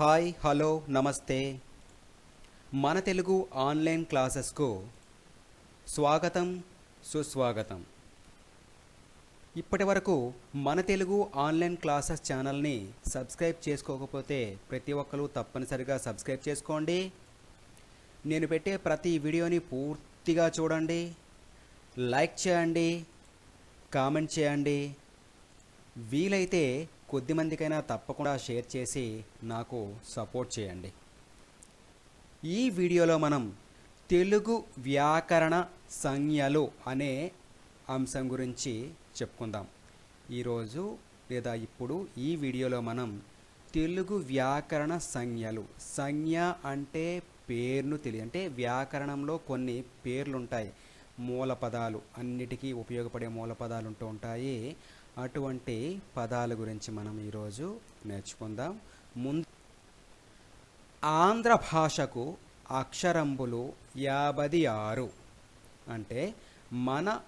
Hi hello నమస్తే. మన Telugu online క్లాసెస్కు స్వాగతం సుస్వాగతం. ఇప్పటి వరకు మన తెలుగు ఆన్లైన్ క్లాసెస్ ఛానల్ని సబ్స్క్రైబ్ చేసుకోకపోతే ప్రతి ఒక్కరూ తప్పనిసరిగా సబ్స్క్రైబ్ చేసుకోండి. నేను పెట్టే ప్రతి వీడియోని పూర్తిగా చూడండి. లైక్ చేయండి కామెంట్ చేయండి. వీలైతే కొద్దిమందికైనా తప్పకుండా షేర్ చేసి నాకు సపోర్ట్ చేయండి. ఈ వీడియోలో మనం తెలుగు వ్యాకరణ సంజ్ఞలు అనే అంశం గురించి చెప్పుకుందాం. ఈరోజు లేదా ఇప్పుడు ఈ వీడియోలో మనం తెలుగు వ్యాకరణ సంజ్ఞలు సంజ్ఞ అంటే పేరును తెలియ అంటే వ్యాకరణంలో కొన్ని పేర్లుంటాయి. మూలపదాలు అన్నిటికీ ఉపయోగపడే మూల పదాలు ఉంటూ ఉంటాయి. అటువంటి పదాల గురించి మనం ఈరోజు నేర్చుకుందాం. ముందు ఆంధ్ర భాషకు అక్షరంబులు యాభై ఆరు. అంటే మన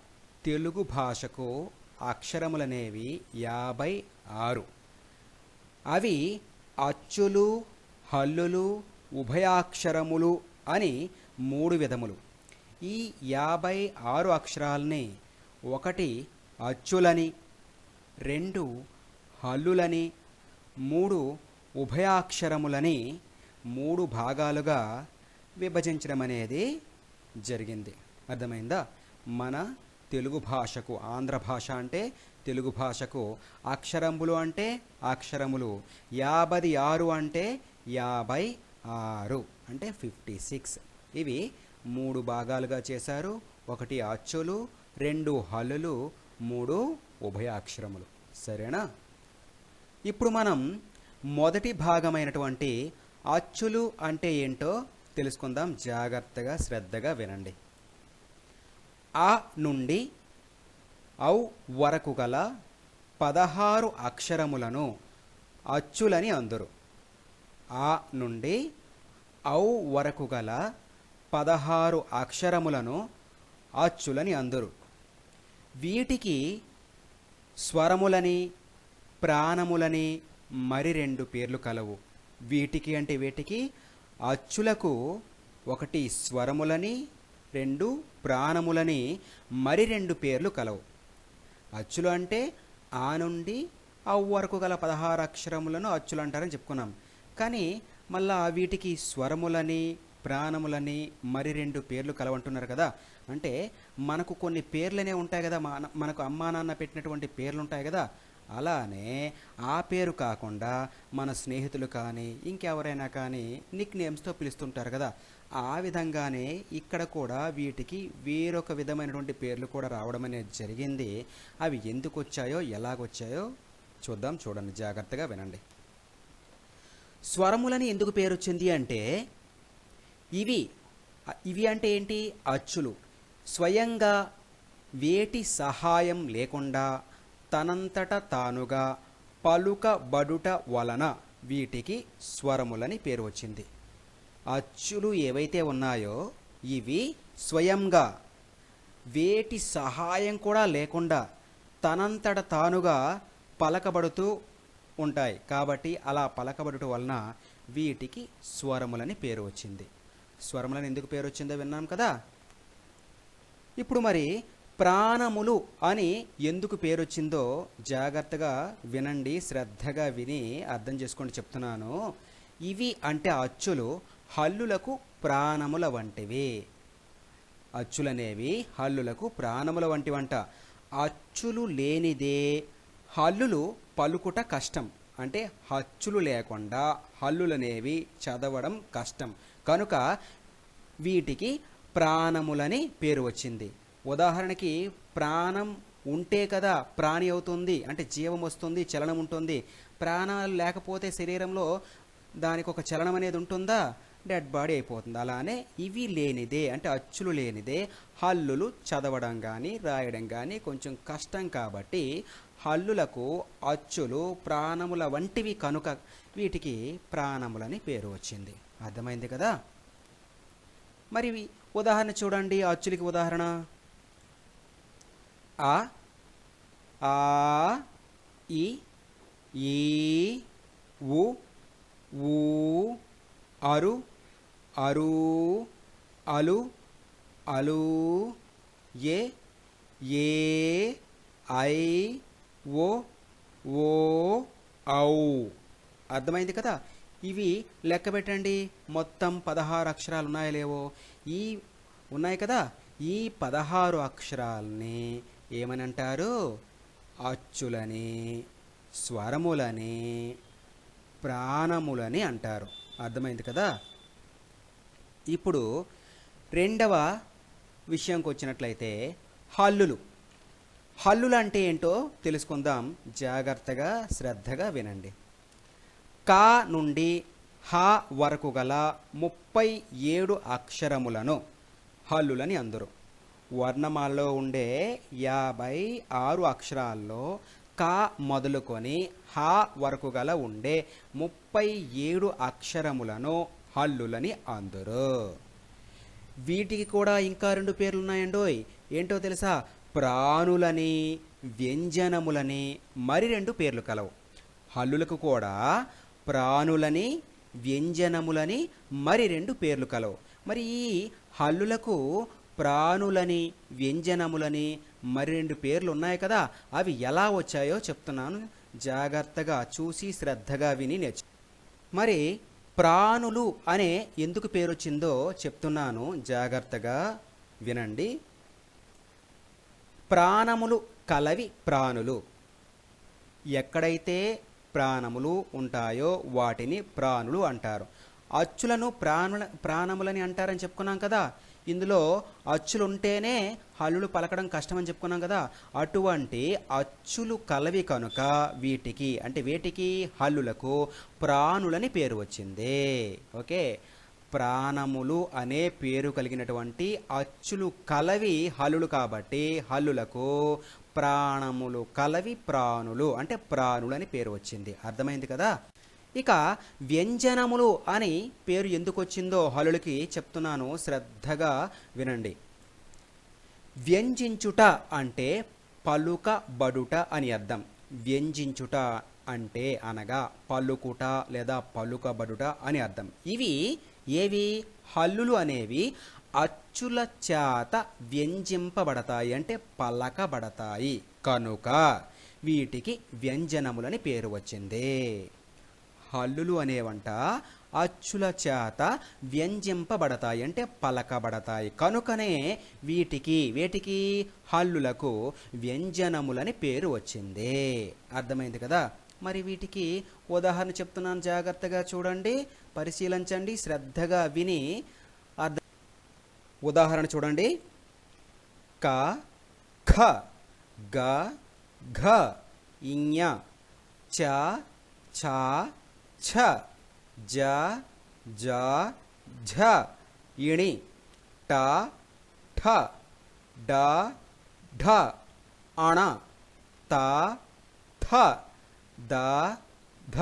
తెలుగు భాషకు అక్షరములనేవి యాభై ఆరు. అవి అచ్చులు హల్లులు ఉభయాక్షరములు అని మూడు విధములు. ఈ యాభై ఆరు అక్షరాలని ఒకటి అచ్చులని రెండు హల్లులని మూడు ఉభయాక్షరములని మూడు భాగాలుగా విభజించడం అనేది జరిగింది. అర్థమైందా? మన తెలుగు భాషకు ఆంధ్ర భాష అంటే తెలుగు భాషకు అక్షరములు అంటే అక్షరములు యాభై ఆరు అంటే యాభై ఆరు అంటే ఫిఫ్టీ సిక్స్. ఇవి మూడు భాగాలుగా చేశారు. ఒకటి అచ్చులు రెండు హల్లులు మూడు ఉభయాక్షరములు. సరేనా? ఇప్పుడు మనం మొదటి భాగమైనటువంటి అచ్చులు అంటే ఏంటో తెలుసుకుందాం. జాగ్రత్తగా శ్రద్ధగా వినండి. ఆ నుండి ఔ వరకు గల పదహారు అక్షరములను అచ్చులని అందరు. ఆ నుండి ఔ వరకు గల పదహారు అక్షరములను అచ్చులని అందరు. వీటికి స్వరములని ప్రాణములని మరి రెండు పేర్లు కలవు. వీటికి అంటే వీటికి అచ్చులకు ఒకటి స్వరములని రెండు ప్రాణములని మరి రెండు పేర్లు కలవు. అచ్చులు అంటే ఆ నుండి అవు వరకు గల పదహారు అక్షరములను అచ్చులు అంటారని చెప్పుకున్నాం. కానీ మళ్ళా వీటికి స్వరములని ప్రాణములని మరి రెండు పేర్లు కలవంటున్నారు కదా. అంటే మనకు కొన్ని పేర్లనే ఉంటాయి కదా. మన మనకు అమ్మా నాన్న పెట్టినటువంటి పేర్లు ఉంటాయి కదా. అలానే ఆ పేరు కాకుండా మన స్నేహితులు కానీ ఇంకెవరైనా కానీ నిక్ నేమ్స్తో పిలుస్తుంటారు కదా. ఆ విధంగానే ఇక్కడ కూడా వీటికి వేరొక విధమైనటువంటి పేర్లు కూడా రావడం అనేది జరిగింది. అవి ఎందుకు వచ్చాయో ఎలాగొచ్చాయో చూద్దాం. చూడండి. జాగ్రత్తగా వినండి. స్వరములని ఎందుకు పేరు వచ్చింది అంటే ఇవి. ఇవి అంటే ఏంటి? అచ్చులు. స్వయంగా వేటి సహాయం లేకుండా తనంతట తానుగా పలుకబడుట వలన వీటికి స్వరములని పేరు వచ్చింది. అచ్చులు ఏవైతే ఉన్నాయో ఇవి స్వయంగా వేటి సహాయం కూడా లేకుండా తనంతట తానుగా పలకబడుతూ ఉంటాయి. కాబట్టి అలా పలకబడుట వలన వీటికి స్వరములని పేరు వచ్చింది. స్వరములని ఎందుకు పేరు వచ్చిందో విన్నాం కదా? ఇప్పుడు మరి ప్రాణములు అని ఎందుకు పేరు వచ్చిందో జాగ్రత్తగా వినండి శ్రద్ధగా విని అర్థం చేసుకోండి చెప్తున్నాను. ఇవి అంటే అచ్చులు హల్లులకు ప్రాణముల వంటివి. అచ్చులనేవి హల్లులకు ప్రాణముల వంటివంట. అచ్చులు లేనిదే హల్లులు పలుకుట కష్టం. అంటే హచ్చులు లేకుండా హల్లులనేవి చదవడం కష్టం. కనుక వీటికి ప్రాణములని పేరు వచ్చింది. ఉదాహరణకి ప్రాణం ఉంటే కదా ప్రాణి అవుతుంది అంటే జీవం వస్తుంది చలనం ఉంటుంది. ప్రాణాలు లేకపోతే శరీరంలో దానికి ఒక చలనం అనేది ఉంటుందా? డెడ్ బాడీ అయిపోతుంది. అలానే ఇవి లేనిదే అంటే అచ్చులు లేనిదే హల్లులు చదవడం కానీ రాయడం కానీ కొంచెం కష్టం కాబట్టి హల్లులకు అచ్చులు ప్రాణముల వంటివి కనుక వీటికి ప్రాణములని పేరు వచ్చింది. అర్థమైంది కదా? మరి ఉదాహరణ చూడండి అచ్చులకి ఉదాహరణ. ఆ ఆ ఈ ఈ ఉ ఊ అరు అరు అలు అలు ఏ ఏ ఐ ఓ ఓ ఔ. అర్థమైంది కదా? ఇవి లెక్క పెట్టండి. మొత్తం పదహారు అక్షరాలు ఉన్నాయో లేవో. ఈ ఉన్నాయి కదా? ఈ పదహారు అక్షరాలని ఏమని అంటారు? అచ్చులని స్వరములని ప్రాణములని అంటారు. అర్థమైంది కదా? ఇప్పుడు రెండవ విషయంకి వచ్చినట్లయితే హల్లులు. హల్లులు అంటే ఏంటో తెలుసుకుందాం. జాగ్రత్తగా శ్రద్ధగా వినండి. కా నుండి హ వరకు గల ముప్పై ఏడు అక్షరములను హల్లులని అందరు. వర్ణమాలలో ఉండే యాభై ఆరు అక్షరాల్లో కా మొదలుకొని హ వరకు గల ఉండే ముప్పై ఏడు అక్షరములను హల్లులని అందరు. వీటికి కూడా ఇంకా రెండు పేర్లు ఉన్నాయండోయ్ ఏంటో తెలుసా? ప్రాణులని వ్యంజనములని మరి రెండు పేర్లు కలవు. హల్లులకు కూడా ప్రాణులని వ్యంజనములని మరి రెండు పేర్లు కలవు. మరి ఈ హల్లులకు ప్రాణులని వ్యంజనములని మరి రెండు పేర్లు ఉన్నాయి కదా అవి ఎలా వచ్చాయో చెప్తున్నాను. జాగ్రత్తగా చూసి శ్రద్ధగా విని నేర్చు. మరి ప్రాణులు అనే ఎందుకు పేరు వచ్చిందో చెప్తున్నాను. జాగ్రత్తగా వినండి. ప్రాణములు కలవి ప్రాణులు. ఎక్కడైతే ప్రాణములు ఉంటాయో వాటిని ప్రాణులు అంటారు. అచ్చులను ప్రాణుల ప్రాణములని అంటారని చెప్పుకున్నాం కదా. ఇందులో అచ్చులు ఉంటేనే హల్లులు పలకడం కష్టమని చెప్పుకున్నాం కదా. అటువంటి అచ్చులు కలవి కనుక వీటికి అంటే వీటికి? హల్లులకు ప్రాణులని పేరు వచ్చింది. ఓకే? ప్రాణములు అనే పేరు కలిగినటువంటి అచ్చులు కలవి హల్లులు కాబట్టి హల్లులకు ప్రాణములు కలవి ప్రాణులు అంటే ప్రాణులు అని పేరు వచ్చింది. అర్థమైంది కదా? ఇక వ్యంజనములు అని పేరు ఎందుకు వచ్చిందో హలులకి చెప్తున్నాను శ్రద్ధగా వినండి. వ్యంజించుట అంటే పలుకబడుట అని అర్థం. వ్యంజించుట అంటే అనగా పలుకుట లేదా పలుకబడుట అని అర్థం. ఇవి ఏవి? హల్లులు అనేవి అచ్చుల చేత వ్యంజింపబడతాయి అంటే పలకబడతాయి. కనుక వీటికి వ్యంజనములని పేరు వచ్చింది. హల్లులు అనేవంట అచ్చుల చేత వ్యంజింపబడతాయి అంటే పలకబడతాయి. కనుకనే వీటికి వీటికి హల్లులకు వ్యంజనములని పేరు వచ్చింది. అర్థమైంది కదా? మరి వీటికి ఉదాహరణ చెప్తున్నాను జాగ్రత్తగా చూడండి పరిశీలించండి శ్రద్ధగా విని ఉదాహరణ చూడండి. క ఖ గ ఘ ఇఞ చ ఛ ఛ జ జ ఝ ఇణి ట ఠ డ ఢ అణ త థ ద ధ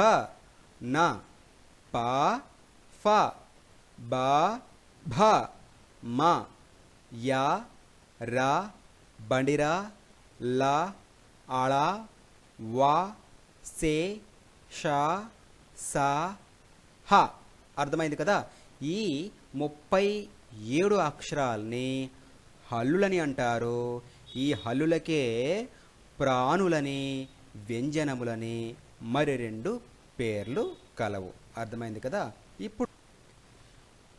న ప ఫ బ భ. మా యా రా బండిరా లా అళా వా సే షా సా హ. అర్థమైంది కదా? ఈ ముప్పై ఏడు అక్షరాల్ని హల్లులని అంటారు. ఈ హల్లులకే ప్రాణులని వ్యంజనములని మరి రెండు పేర్లు కలవు. అర్థమైంది కదా? ఇప్పుడు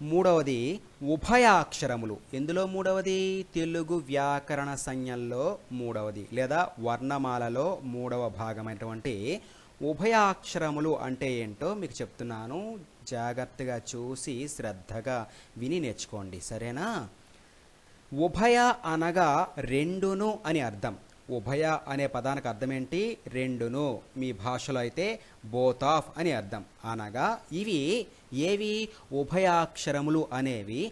మూడవది ఉభయాక్షరములు. ఎందులో మూడవది? తెలుగు వ్యాకరణ సంజ్ఞల్లో మూడవది లేదా వర్ణమాలలో మూడవ భాగమైనటువంటి ఉభయాక్షరములు అంటే ఏంటో మీకు చెప్తున్నాను. జాగ్రత్తగా చూసి శ్రద్ధగా విని నేర్చుకోండి. సరేనా? ఉభయ అనగా రెండును అని అర్థం. ఉభయ అనే పదానికి అర్థం ఏంటి రెండును. మీ భాషలో అయితే బోత్ ఆఫ్ అని అర్థం. అనగా ఇవి ఏవి? ఉభయాక్షరములు అనేవి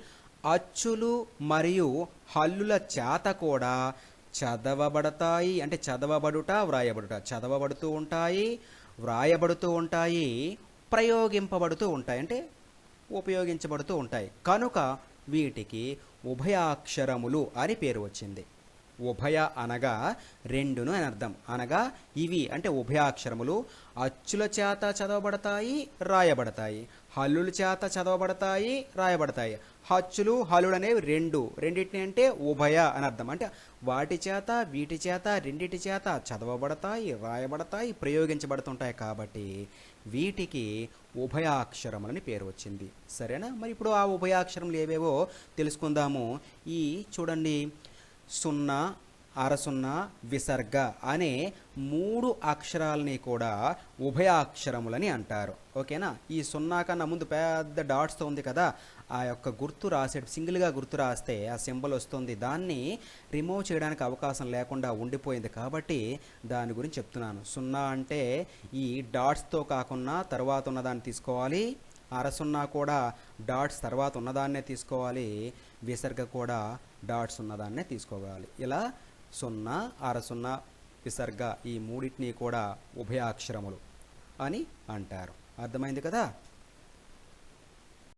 అచ్చులు మరియు హల్లుల చేత కూడా చదవబడతాయి. అంటే చదవబడుట వ్రాయబడుట. చదవబడుతూ ఉంటాయి వ్రాయబడుతూ ఉంటాయి ప్రయోగింపబడుతూ ఉంటాయి. అంటే ఉపయోగించబడుతూ ఉంటాయి. కనుక వీటికి ఉభయాక్షరములు అని పేరు వచ్చింది. ఉభయ అనగా రెండును అని అర్థం. అనగా ఇవి అంటే ఉభయాక్షరములు అచ్చుల చేత చదవబడతాయి రాయబడతాయి. హల్లుల చేత చదవబడతాయి రాయబడతాయి. హచ్చులు హల్లులు అనేవి రెండు. రెండింటిని అంటే ఉభయ అని అర్థం. అంటే వాటి చేత వీటి చేత రెండిటి చేత చదవబడతాయి రాయబడతాయి ప్రయోగించబడుతుంటాయి కాబట్టి వీటికి ఉభయాక్షరములని పేరు వచ్చింది. సరేనా? మరి ఇప్పుడు ఆ ఉభయాక్షరములు ఏవేవో తెలుసుకుందాము. ఈ చూడండి. సున్నా అరసున్నా విసర్గ అనే మూడు అక్షరాలని కూడా ఉభయాక్షరములని అంటారు. ఓకేనా? ఈ సున్నా కన్నా ముందు పెద్ద డాట్స్తో ఉంది కదా ఆ యొక్క గుర్తు రాసే సింగిల్గా గుర్తు రాస్తే ఆ సింబల్ వస్తుంది. దాన్ని రిమూవ్ చేయడానికి అవకాశం లేకుండా ఉండిపోయింది కాబట్టి దాని గురించి చెప్తున్నాను. సున్నా అంటే ఈ డాట్స్తో కాకుండా తర్వాత ఉన్నదాన్ని తీసుకోవాలి. అరసున్నా కూడా డాట్స్ తర్వాత ఉన్నదాన్నే తీసుకోవాలి. విసర్గ కూడా డాట్స్ ఉన్నదాన్నే తీసుకోవాలి. ఇలా సున్నా అరసున్నా విసర్గ ఈ మూడింటిని కూడా ఉభయాక్షరములు అని అంటారు. అర్థమైంది కదా?